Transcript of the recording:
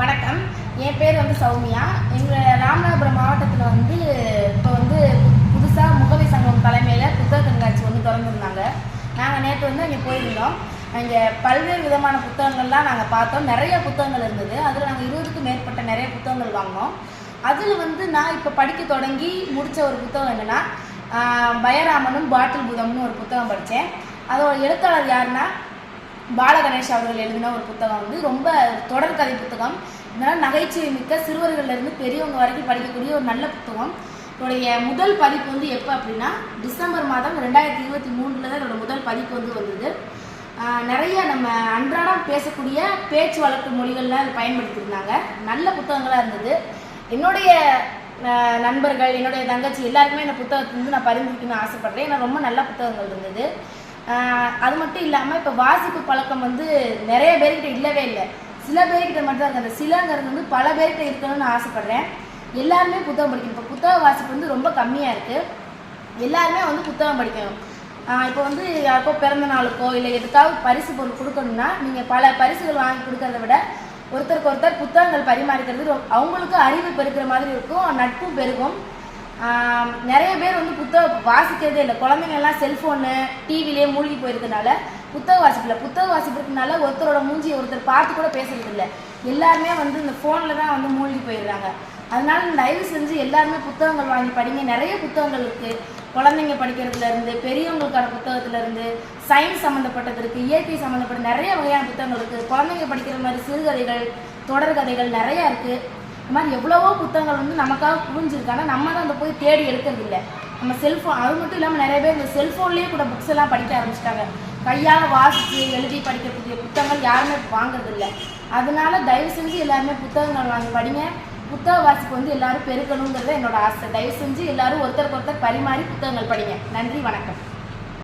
வணக்கம். என் பேர் வந்து சௌமியா. எங்கள் ராமநாதபுரம் மாவட்டத்தில் வந்து இப்போ வந்து புதுசாக முகவை சங்கம் தலைமையில் புத்தக கண்காட்சி வந்து திறந்துருந்தாங்க. நாங்கள் நேற்று வந்து அங்கே போயிருந்தோம். அங்கே பல்வேறு விதமான புத்தகங்கள்லாம் நாங்கள் பார்த்தோம். நிறைய புத்தகங்கள் இருந்தது. அதில் நாங்கள் இருபதுக்கும் மேற்பட்ட நிறைய புத்தகங்கள் வாங்கினோம். அதில் வந்து நான் இப்போ படிக்க தொடங்கி முடித்த ஒரு புத்தகம் என்னென்னா பயராமனும் பாட்டில் பூதம்னு ஒரு புத்தகம் படித்தேன் அதோட எழுத்தாளர் யாருன்னா பாலகணேஷ் அவர்கள் எழுதின ஒரு புத்தகம் வந்து ரொம்ப தொடர்கதை புத்தகம். இதனால் நகைச்சுவை மிக்க சிறுவர்கள்லேருந்து பெரியவங்க வரைக்கும் படிக்கக்கூடிய ஒரு நல்ல புத்தகம். இதோடைய முதல் பதிப்பு வந்து எப்போ அப்படின்னா டிசம்பர் மாதம் ரெண்டாயிரத்தி இருபத்தி மூணில் தான் இதோட முதல் பதிப்பு வந்து வந்தது. நிறைய நம்ம அன்றாடம் பேசக்கூடிய பேச்சு வழக்கு மொழிகள்லாம் அது பயன்படுத்தியிருந்தாங்க. நல்ல புத்தகங்களாக இருந்தது. என்னுடைய நண்பர்கள் என்னுடைய தங்கச்சி எல்லாருக்குமே இந்த புத்தகத்தை வந்து நான் பரிந்துரைக்கணும்னு ஆசைப்பட்றேன். ஏன்னா ரொம்ப நல்ல புத்தகங்கள் இருந்தது. அது மட்டும் இல்லாமல் இப்போ வாசிப்பு பழக்கம் வந்து நிறைய பேர்கிட்ட இல்லவே இல்லை. சில பேர்கிட்ட மட்டும் தான் இருக்கு அந்த சிலங்கிறது வந்து பல பேர்கிட்ட இருக்கணும்னு நான் ஆசைப்பட்றேன். எல்லாருமே புத்தகம் படிக்கணும். இப்போ புத்தக வாசிப்பு வந்து ரொம்ப கம்மியாக இருக்குது எல்லாருமே வந்து புத்தகம் படிக்கணும். இப்போ வந்து யாருக்கோ பிறந்த நாளுக்கோ இல்லை எதுக்காவது பரிசு பொருள் கொடுக்கணும்னா நீங்கள் பல பரிசுகள் வாங்கி கொடுக்கறத விட ஒருத்தருக்கு ஒருத்தர் புத்தகங்கள் பரிமாறிக்கிறது அவங்களுக்கும் அவங்களுக்கு அறிவு பெருக்கிற மாதிரி இருக்கும் நட்பும் பெருகும். நிறைய பேர் வந்து புத்தகம் வாசிக்கிறதே இல்லை. குழந்தைங்க எல்லாம் செல்ஃபோனு டிவிலேயே மூழ்கி போயிருக்கனால புத்தக வாசிப்பில் புத்தக வாசிப்புனால ஒருத்தரோட மூஞ்சியை ஒருத்தர் பார்த்து கூட பேசுறது இல்லை எல்லாருமே வந்து இந்த ஃபோனில் தான் வந்து மூழ்கி போயிடுறாங்க. அதனால தயவு செஞ்சு எல்லாருமே புத்தகங்கள் வாங்கி படிங்க. நிறைய புத்தகங்கள் இருக்கு. குழந்தைங்க படிக்கிறதுல இருந்து பெரியவங்களுக்கான புத்தகத்துல இருந்து சயின்ஸ் சம்மந்தப்பட்டது இருக்கு இயற்கை சம்மந்தப்பட்ட நிறைய வகையான புத்தகங்கள் இருக்கு. குழந்தைங்க படிக்கிற மாதிரி சிறுகதைகள் தொடர்கதைகள் நிறையா இருக்குது இந்த மாதிரி எவ்வளவோ புத்தகங்கள் வந்து நமக்காக புரிஞ்சிருக்கு. ஆனால் நம்ம தான் அந்த போய் தேடி எடுக்கிறது இல்லை நம்ம செல்ஃபோன் அது மட்டும் இல்லாமல் நிறைய பேர் இந்த செல்ஃபோன்லேயே கூட புக்ஸ் எல்லாம் படிக்க ஆரம்பிச்சிட்டாங்க. கையால் வாசித்து எழுதி படிக்கக்கூடிய புத்தகங்கள் யாருமே வாங்குறது இல்லை அதனால தயவு செஞ்சு எல்லாருமே புத்தகங்கள் வாங்கி படிங்க. புத்தக வாசிப்பு வந்து எல்லாரும் பெருக்கணுங்கிறது என்னோட ஆசை. தயவு செஞ்சு எல்லாரும் ஒருத்தருக்கு ஒருத்தர் பரிமாறி புத்தகங்கள் படிங்க. நன்றி வணக்கம்.